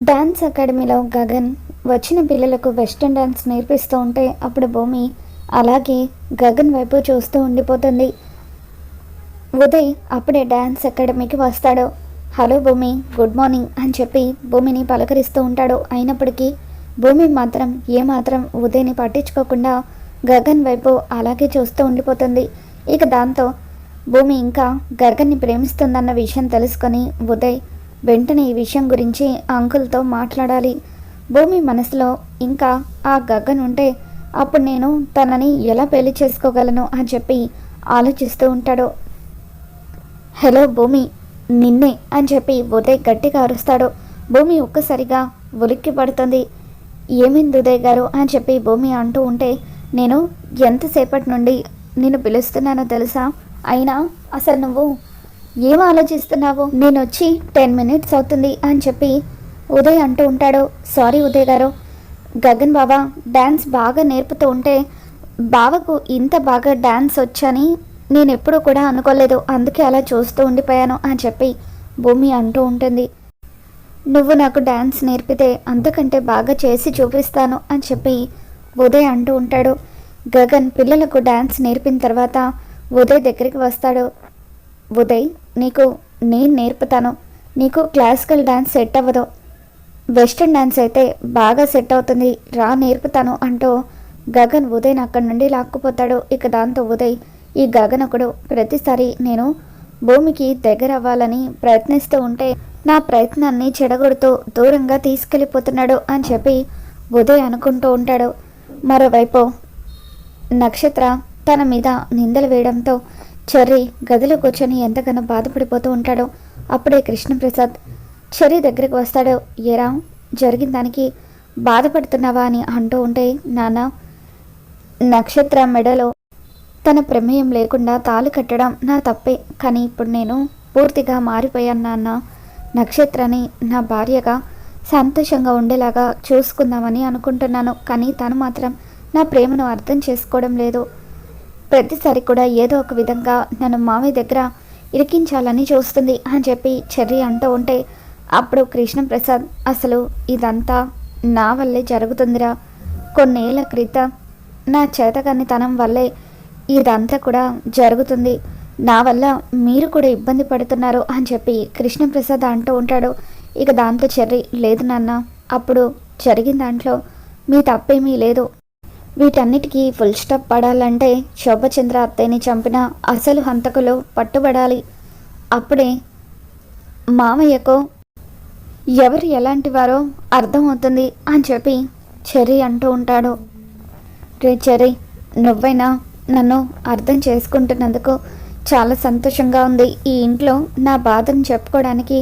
Dance అకాడమీలో గగన్ వచ్చిన పిల్లలకు వెస్ట్రన్ డాన్స్ నేర్పిస్తూ ఉంటే అప్పుడు భూమి అలాగే గగన్ వైపు చూస్తూ ఉండిపోతుంది. ఉదయ్ అప్పుడే డాన్స్ అకాడమీకి వస్తాడు. హలో భూమి గుడ్ మార్నింగ్ అని చెప్పి భూమిని పలకరిస్తూ ఉంటాడు. అయినప్పటికీ భూమి మాత్రం ఏమాత్రం ఉదయ్ని పట్టించుకోకుండా గగన్ వైపు అలాగే చూస్తూ ఉండిపోతుంది. ఇక దాంతో భూమి ఇంకా గగన్ని ప్రేమిస్తుందన్న విషయం తెలుసుకొని ఉదయ్ వెంటనే ఈ విషయం గురించి అంకుల్తో మాట్లాడాలి. భూమి మనసులో ఇంకా ఆ గగన్ ఉంటే అప్పుడు నేను తనని ఎలా పెళ్ళి చేసుకోగలను అని చెప్పి ఆలోచిస్తూ ఉంటాడు. హలో భూమి నిన్నే అని చెప్పి ఉదయ్ గట్టిగా అరుస్తాడు. భూమి ఒక్కసారిగా ఉలిక్కి పడుతుంది. ఏమైంది ఉదయ్ గారు? అని చెప్పి భూమి అంటూ ఉంటే నేను ఎంతసేపటి నుండి నేను పిలుస్తున్నానో తెలుసా? అయినా అసలు నువ్వు ఏం ఆలోచిస్తున్నావు? నేను వచ్చి టెన్ మినిట్స్ అవుతుంది అని చెప్పి ఉదయ్ అంటూ ఉంటాడు. సారీ ఉదయ్ గారు. గగన్ బాబా డ్యాన్స్ బాగా నేర్పుతూ ఉంటే బావకు ఇంత బాగా డ్యాన్స్ వచ్చని నేను ఎప్పుడూ కూడా అనుకోలేదు. అందుకే అలా చూస్తూ ఉండిపోయాను అని చెప్పి భూమి అంటూ ఉంటుంది. నువ్వు నాకు డ్యాన్స్ నేర్పితే అంతకంటే బాగా చేసి చూపిస్తాను అని చెప్పి ఉదయ్ అంటూ ఉంటాడు. గగన్ పిల్లలకు డ్యాన్స్ నేర్పిన తర్వాత ఉదయ్ దగ్గరికి వస్తాడు. ఉదయ్ నీకు నేను నేర్పుతాను. నీకు క్లాసికల్ డ్యాన్స్ సెట్ అవ్వదు. వెస్ట్రన్ డ్యాన్స్ అయితే బాగా సెట్ అవుతుంది. రా నేర్పుతాను అంటూ గగన్ ఉదయ్ని అక్కడి నుండి లాక్కుపోతాడు. ఇక దాంతో ఉదయ్ ఈ గగన్ ఒకడు ప్రతిసారి నేను భూమికి దగ్గర అవ్వాలని ప్రయత్నిస్తూ ఉంటే నా ప్రయత్నాన్ని చెడగొడుతూ దూరంగా తీసుకెళ్ళిపోతున్నాడు అని చెప్పి ఉదయ్ అనుకుంటూ ఉంటాడు. మరోవైపు నక్షత్ర తన మీద నిందలు వేయడంతో చెర్రీ గదిలో కూర్చొని ఎంతగానో బాధపడిపోతూ ఉంటాడో అప్పుడే కృష్ణప్రసాద్ చెర్రీ దగ్గరికి వస్తాడో ఏరా జరిగిన దానికి బాధపడుతున్నావా అని అంటూ ఉంటే నాన్న నక్షత్ర మెడలో తన ప్రమేయం లేకుండా తాళి కట్టడం నా తప్పే కానీ ఇప్పుడు నేను పూర్తిగా మారిపోయాను నాన్న. నక్షత్రని నా భార్యగా సంతోషంగా ఉండేలాగా చూసుకుందామని అనుకుంటున్నాను కానీ తను మాత్రం నా ప్రేమను అర్థం చేసుకోవడం లేదు. ప్రతిసారి కూడా ఏదో ఒక విధంగా నన్ను మామయ్య దగ్గర ఇరికించాలని చూస్తుంది అని చెప్పి చెర్రీ అంటూ ఉంటే అప్పుడు కృష్ణప్రసాద్ అసలు ఇదంతా నా వల్లే జరుగుతుందిరా. కొన్నేళ్ళ క్రితం నా చేతకానితనం వల్లే ఇదంతా కూడా జరుగుతుంది. నా వల్ల మీరు కూడా ఇబ్బంది పడుతున్నారు అని చెప్పి కృష్ణప్రసాద్ అంటూ ఉంటాడు. ఇక దాంతో చెర్రి లేదు నాన్న అప్పుడు జరిగిన దాంట్లో మీ తప్పేమీ లేదు. వీటన్నిటికీ ఫుల్ స్టాప్ పడాలంటే శోభచంద్ర అత్తయ్యని చంపిన అసలు హంతకులు పట్టుబడాలి. అప్పుడే మామయ్యకు ఎవరు ఎలాంటి వారో అర్థమవుతుంది అని చెప్పి చెర్రీ అంటూ ఉంటాడు. రే చెర్రీ నువ్వైనా నన్ను అర్థం చేసుకుంటున్నందుకు చాలా సంతోషంగా ఉంది. ఈ ఇంట్లో నా బాధను చెప్పుకోవడానికి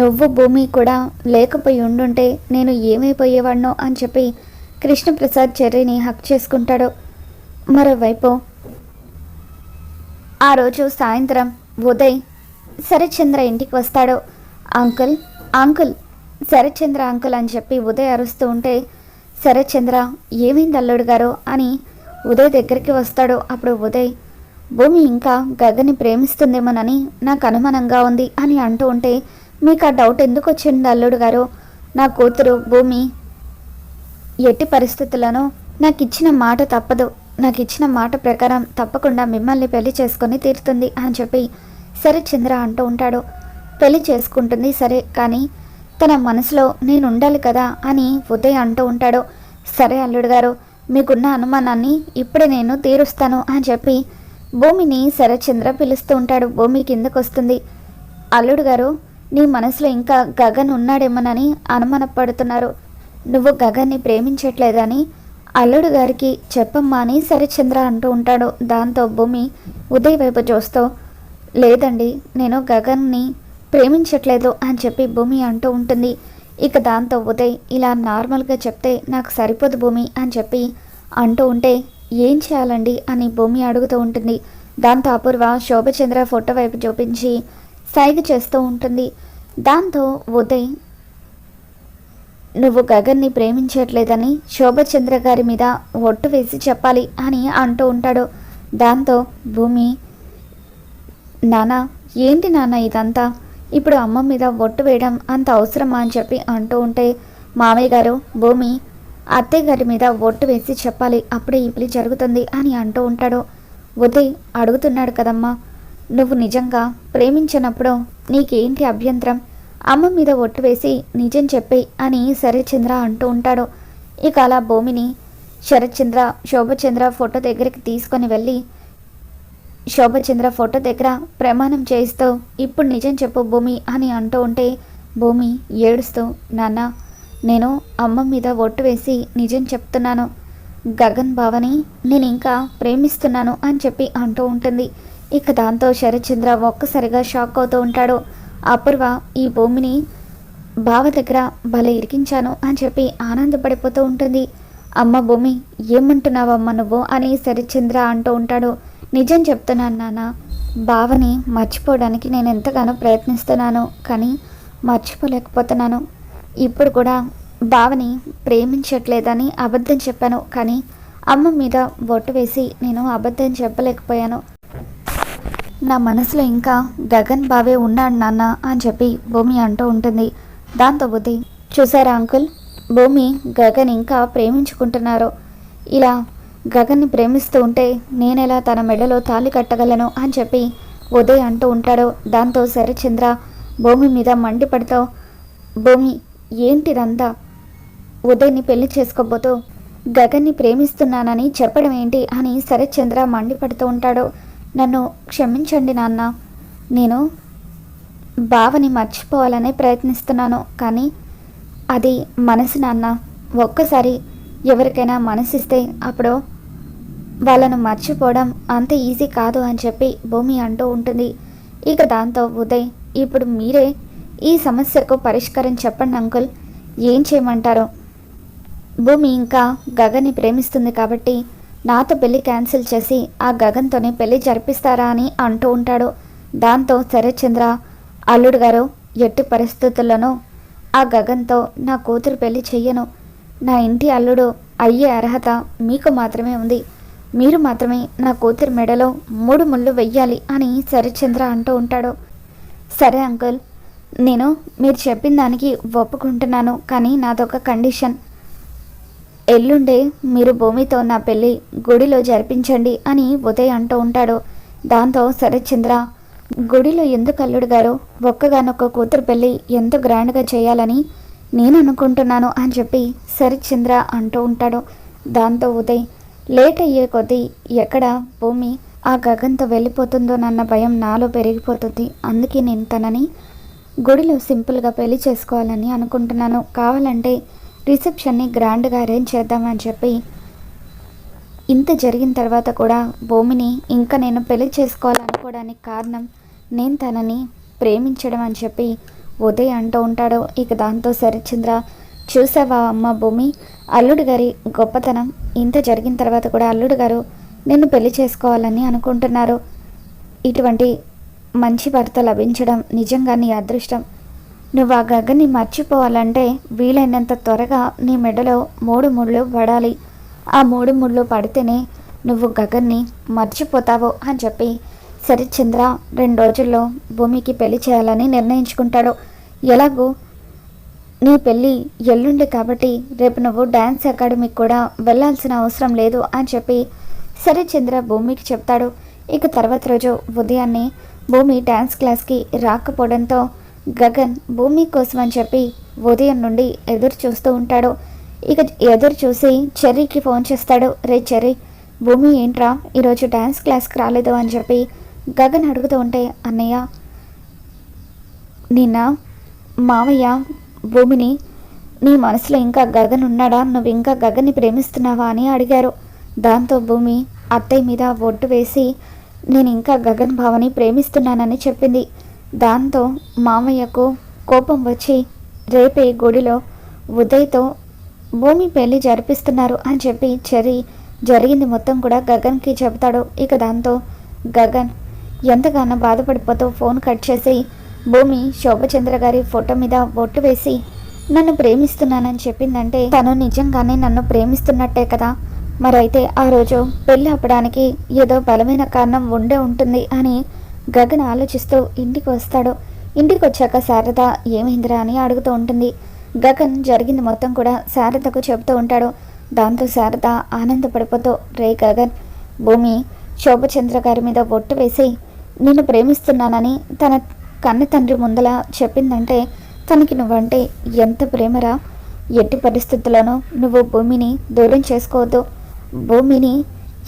నువ్వు భూమి కూడా లేకపోయి ఉండుంటే నేను ఏమైపోయేవాడినో అని చెప్పి కృష్ణప్రసాద్ చెర్రీని హక్ చేసుకుంటాడు. మరోవైపు ఆ రోజు సాయంత్రం ఉదయ్ శరత్చంద్ర ఇంటికి వస్తాడు. అంకుల్ అంకుల్ శరత్చంద్ర అంకుల్ అని చెప్పి ఉదయ్ అరుస్తూ ఉంటే శరత్చంద్ర ఏమైంది అల్లుడు గారు? అని ఉదయ్ దగ్గరికి వస్తాడు. అప్పుడు ఉదయ్ భూమి ఇంకా గగని ప్రేమిస్తుందేమోనని నాకు అనుమానంగా ఉంది అని అంటూ ఉంటే మీకు ఆ డౌట్ ఎందుకు వచ్చింది అల్లుడు గారు? నా కూతురు భూమి ఎట్టి పరిస్థితులను నాకు ఇచ్చిన మాట తప్పదు. నాకు ఇచ్చిన మాట ప్రకారం తప్పకుండా మిమ్మల్ని పెళ్ళి చేసుకొని తీరుతుంది అని చెప్పి సరే చంద్ర అంటూ ఉంటాడు. పెళ్ళి చేసుకుంటుంది సరే కానీ తన మనసులో నేను ఉండాలి కదా అని ఉదయ్ అంటూ ఉంటాడు. సరే అల్లుడు గారు మీకున్న అనుమానాన్ని ఇప్పుడే నేను తీరుస్తాను అని చెప్పి భూమిని శరచంద్ర పిలుస్తూ ఉంటాడు. భూమి కిందకు వస్తుంది అల్లుడు గారు నీ మనసులో ఇంకా గగన్ ఉన్నాడేమోనని అనుమానపడుతున్నారు. నువ్వు గగన్ని ప్రేమించట్లేదని అల్లుడు గారికి చెప్పమ్మా అని శరత్చంద్ర అంటూ ఉంటాడు. దాంతో భూమి ఉదయ్ వైపు చూస్తూ లేదండి నేను గగన్ని ప్రేమించట్లేదు అని చెప్పి భూమి అంటూ ఉంటుంది. ఇక దాంతో ఉదయ్ ఇలా నార్మల్గా చెప్తే నాకు సరిపోదు భూమి అని చెప్పి అంటూ ఉంటే ఏం చేయాలండి? అని భూమి అడుగుతూ ఉంటుంది. దాంతో అపూర్వ శోభచంద్ర ఫోటో వైపు చూపించి సైగ చేస్తూ ఉంటుంది. దాంతో ఉదయ్ నువ్వు గగన్ని ప్రేమించట్లేదని శోభచంద్ర గారి మీద ఒట్టు వేసి చెప్పాలి అని అంటూ ఉంటాడు. దాంతో భూమి నానా ఏంటి నాన్న ఇదంతా? ఇప్పుడు అమ్మ మీద ఒట్టు వేయడం అంత అవసరమా? అని చెప్పి అంటూ ఉంటే మామయ్య గారు భూమి అత్తయ్య గారి మీద ఒట్టు వేసి చెప్పాలి. అప్పుడే ఈ పెళ్ళి జరుగుతుంది అని అంటూ ఉంటాడు. ఉదయ్ అడుగుతున్నాడు కదమ్మా నువ్వు నిజంగా ప్రేమించినప్పుడు నీకేంటి అభ్యంతరం? అమ్మ మీద ఒట్టు వేసి నిజం చెప్పే అని శరత్చంద్ర అంటూ ఉంటాడు. ఇక అలా భూమిని శరత్చంద్ర శోభచంద్ర ఫోటో దగ్గరికి తీసుకొని వెళ్ళి శోభచంద్ర ఫోటో దగ్గర ప్రమాణం చేయిస్తూ ఇప్పుడు నిజం చెప్పు భూమి అని అంటూ ఉంటే భూమి ఏడుస్తూ నాన్న నేను అమ్మ మీద ఒట్టు వేసి నిజం చెప్తున్నాను. గగన్ బావని నేను ఇంకా ప్రేమిస్తున్నాను అని చెప్పి అంటూ ఉంటుంది. ఇక దాంతో శరత్చంద్ర ఒక్కసారిగా షాక్ అవుతూ ఉంటాడు. అపూర్వ ఈ భూమిని బావ దగ్గర భలే ఇరికించాను అని చెప్పి ఆనందపడిపోతూ ఉంటుంది. అమ్మ భూమి ఏమంటున్నావమ్మ నువ్వు? అని సరిచంద్ర అంటూ ఉంటాడు. నిజం చెప్తున్నాను నాన్న బావని మర్చిపోవడానికి నేను ఎంతగానో ప్రయత్నిస్తున్నాను కానీ మర్చిపోలేకపోతున్నాను. ఇప్పుడు కూడా బావని ప్రేమించట్లేదని అబద్ధం చెప్పాను కానీ అమ్మ మీద బొట్టు వేసి నేను అబద్ధం చెప్పలేకపోయాను. నా మనసులో ఇంకా గగన్ బావే ఉన్నాడు నాన్న అని చెప్పి భూమి అంటూ ఉంటుంది. దాంతో బుద్ధి చూసారా అంకుల్? భూమి గగన్ ఇంకా ప్రేమించుకుంటున్నారు. ఇలా గగన్ని ప్రేమిస్తూ ఉంటే నేనెలా తన మెడలో తాళి కట్టగలను అని చెప్పి ఉదయ్ అంటూ ఉంటాడు. దాంతో శరచంద్ర భూమి మీద మండిపడతావు భూమి ఏంటిదంతా? ఉదయ్ని పెళ్ళి చేసుకోబోతూ గగన్ని ప్రేమిస్తున్నానని చెప్పడం ఏంటి అని శరత్చంద్ర మండిపడుతూ ఉంటాడు. నన్ను క్షమించండి నాన్న. నేను బావని మర్చిపోవాలనే ప్రయత్నిస్తున్నాను కానీ అది మనసు నాన్న. ఒక్కసారి ఎవరికైనా మనసిస్తే అప్పుడు వాళ్ళను మర్చిపోవడం అంత ఈజీ కాదు అని చెప్పి భూమి అంటూ ఉంటుంది. ఇక దాంతో ఉదయ్ ఇప్పుడు మీరే ఈ సమస్యకు పరిష్కారం చెప్పండి అంకుల్. ఏం చేయమంటారో? భూమి ఇంకా గగన్ని ప్రేమిస్తుంది కాబట్టి నాతో పెళ్ళి క్యాన్సిల్ చేసి ఆ గగన్తోనే పెళ్ళి జరిపిస్తారా అని అంటూ ఉంటాడు. దాంతో శరత్చంద్ర అల్లుడు గారు ఎట్టి పరిస్థితుల్లోనూ ఆ గగన్తో నా కూతురు పెళ్ళి చెయ్యను. నా ఇంటి అల్లుడు అయ్యే అర్హత మీకు మాత్రమే ఉంది. మీరు మాత్రమే నా కూతురు మెడలో మూడు ముళ్ళు వెయ్యాలి అని సరిచంద్ర అంటూ ఉంటాడు. సరే అంకుల్ నేను మీరు చెప్పిన దానికి ఒప్పుకుంటున్నాను కానీ నాదొక కండిషన్. ఎల్లుండే మీరు భూమితో నా పెళ్ళి గుడిలో జరిపించండి అని ఉదయ్ అంటూ ఉంటాడు. దాంతో శరత్చంద్ర గుడిలో ఎందుకు అల్లుడు గారు? ఒక్కగానొక్క కూతురు పెళ్ళి ఎంత గ్రాండ్గా చేయాలని నేను అనుకుంటున్నాను అని చెప్పి శరత్చంద్ర అంటూ ఉంటాడు. దాంతో ఉదయ్ లేట్ అయ్యే కొద్దీ ఎక్కడ భూమి ఆ గగన్తో వెళ్ళిపోతుందోనన్న భయం నాలో పెరిగిపోతుంది. అందుకే నేను తనని గుడిలో సింపుల్గా పెళ్ళి చేసుకోవాలని అనుకుంటున్నాను. కావాలంటే రిసెప్షన్ని గ్రాండ్గా అరేంజ్ చేద్దామని చెప్పి ఇంత జరిగిన తర్వాత కూడా భూమిని ఇంకా నేను పెళ్ళి చేసుకోవాలనుకోవడానికి కారణం నేను తనని ప్రేమించడం అని చెప్పి ఉదయ్ అంటూ ఉంటాడు. ఇక దాంతో సరిచంద్ర చూసావా అమ్మ భూమి అల్లుడు గారి గొప్పతనం. ఇంత జరిగిన తర్వాత కూడా అల్లుడు గారు నిన్ను పెళ్ళి చేసుకోవాలని అనుకుంటున్నారు. ఇటువంటి మంచి భర్త లభించడం నిజంగా నీ అదృష్టం. నువ్వు ఆ గగ్గని మర్చిపోవాలంటే వీలైనంత త్వరగా నీ మెడలో మూడు ముళ్ళు పడాలి. ఆ మూడు ముళ్ళు పడితేనే నువ్వు గగన్ని మర్చిపోతావు అని చెప్పి సరిచంద్ర రెండు రోజుల్లో భూమికి పెళ్ళి చేయాలని నిర్ణయించుకుంటాడు. ఎలాగూ నీ పెళ్ళి ఎల్లుండి కాబట్టి రేపు నువ్వు డ్యాన్స్ అకాడమీకి కూడా వెళ్ళాల్సిన అవసరం లేదు అని చెప్పి శరత్చంద్ర భూమికి చెప్తాడు. ఇక తర్వాత రోజు ఉదయాన్నే భూమి డ్యాన్స్ క్లాస్కి రాకపోవడంతో గగన్ భూమి కోసం అని చెప్పి ఉదయం నుండి ఎదురు చూస్తూ ఉంటాడు. ఇక ఎదురు చూసి చెర్రీకి ఫోన్ చేస్తాడు. రే చెర్రీ భూమి ఏంట్రా? ఈరోజు డ్యాన్స్ క్లాస్కి రాలేదు అని చెప్పి గగన్ అడుగుతూ ఉంటే అన్నయ్య నిన్న మావయ్య భూమిని నీ మనసులో ఇంకా గగన్ ఉన్నాడా? నువ్వు ఇంకా గగన్ని ప్రేమిస్తున్నావా? అని అడిగారు. దాంతో భూమి అత్తయ్య మీద ఒడ్డు వేసి నేను ఇంకా గగన్ భావని ప్రేమిస్తున్నానని చెప్పింది. దాంతో మామయ్యకు కోపం వచ్చి రేపే గుడిలో ఉదయ్తో భూమి పెళ్ళి జరిపిస్తున్నారు అని చెప్పి చెరి జరిగింది మొత్తం కూడా గగన్కి చెబుతాడు. ఇక దాంతో గగన్ ఎంతగానో బాధపడిపోతూ ఫోన్ కట్ చేసి భూమి శోభచంద్ర గారి ఫోటో మీద బొట్టు వేసి నన్ను ప్రేమిస్తున్నానని చెప్పిందంటే తను నిజంగానే నన్ను ప్రేమిస్తున్నట్టే కదా. మరైతే ఆ రోజు పెళ్ళి అప్పడానికి ఏదో బలమైన కారణం ఉండే ఉంటుంది అని గగన్ ఆలోచిస్తూ ఇంటికి వస్తాడు. ఇంటికి వచ్చాక శారద ఏమైందిరా? అని అడుగుతూ ఉంటుంది. గగన్ జరిగింది మొత్తం కూడా శారదకు చెబుతూ ఉంటాడు. దాంతో శారద ఆనందపడిపోతూ రే గగన్ భూమి శోభచంద్ర గారి మీద బొట్టు వేసి నిన్ను ప్రేమిస్తున్నానని తన కన్న తండ్రి ముందల చెప్పిందంటే తనకి నువ్వంటే ఎంత ప్రేమరా? ఎట్టి పరిస్థితుల్లోనూ నువ్వు భూమిని దూరం చేసుకోవద్దు. భూమిని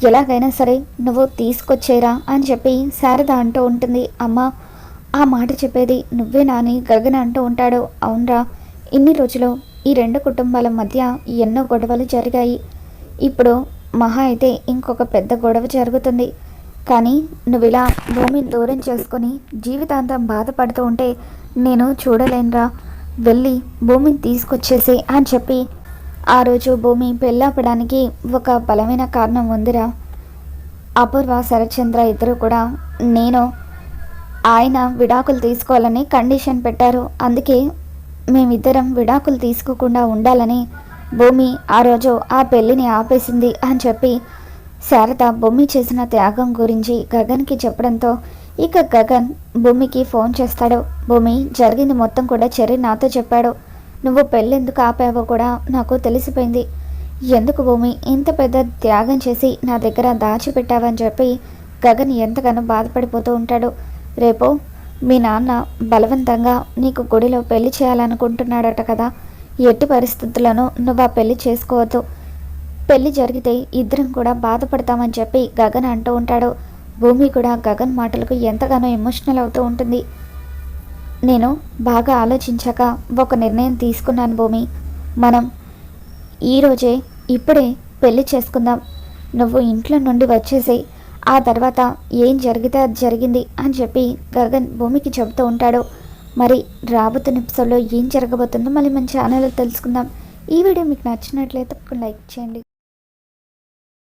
ఎలాగైనా సరే నువ్వు తీసుకొచ్చేరా అని చెప్పి శారద అంటూ ఉంటుంది. అమ్మ ఆ మాట చెప్పేది నువ్వే నాని గగన అంటూ ఉంటాడు. అవునరా ఇన్ని రోజులు ఈ రెండు కుటుంబాల మధ్య ఎన్నో గొడవలు జరిగాయి. ఇప్పుడు మహా అయితే ఇంకొక పెద్ద గొడవ జరుగుతుంది. కానీ నువ్వు ఇలా భూమిని దూరం చేసుకొని జీవితాంతం బాధపడుతూ ఉంటే నేను చూడలేనురా. వెళ్ళి భూమిని తీసుకొచ్చేసి అని చెప్పి ఆ రోజు భూమి పెళ్ళాపడానికి ఒక బలమైన కారణం ఉందిరా. అపూర్వ శరత్చంద్ర ఇద్దరు కూడా నేను ఆయన విడాకులు తీసుకోవాలని కండిషన్ పెట్టారు. అందుకే మేమిద్దరం విడాకులు తీసుకోకుండా ఉండాలని భూమి ఆ రోజు ఆ పెళ్ళిని ఆపేసింది అని చెప్పి శారద భూమి చేసిన త్యాగం గురించి గగన్కి చెప్పడంతో ఇక గగన్ భూమికి ఫోన్ చేస్తాడు. భూమి జరిగింది మొత్తం కూడా చెర్రి నాతో చెప్పాడు. నువ్వు పెళ్ళెందుకు ఆపావో కూడా నాకు తెలిసిపోయింది. ఎందుకు భూమి? ఇంత పెద్ద త్యాగం చేసి నా దగ్గర దాచిపెట్టావని చెప్పి గగన్ ఎంతగానో బాధపడిపోతూ ఉంటాడు. రేపు మీ నాన్న బలవంతంగా నీకు గుడిలో పెళ్ళి చేయాలనుకుంటున్నాడట కదా. ఎట్టి పరిస్థితులను నువ్వు ఆ పెళ్ళి చేసుకోవద్దు. పెళ్ళి జరిగితే ఇద్దరం కూడా బాధపడతామని చెప్పి గగన్ అంటూ ఉంటాడు. భూమి కూడా గగన్ మాటలకు ఎంతగానో ఎమోషనల్ అవుతూ ఉంటుంది. నేను బాగా ఆలోచించాక ఒక నిర్ణయం తీసుకున్నాను భూమి. మనం ఈరోజే ఇప్పుడే పెళ్ళి చేసుకుందాం. నువ్వు ఇంట్లో నుండి వచ్చేసి ఆ తర్వాత ఏం జరిగితే అది జరిగింది అని చెప్పి గగన్ భూమికి చెబుతూ ఉంటాడు. మరి రాబోతున్న ఎపిసోడ్లో ఏం జరగబోతుందో మళ్ళీ మన ఛానల్లో తెలుసుకుందాం. ఈ వీడియో మీకు నచ్చినట్లయితే లైక్ చేయండి.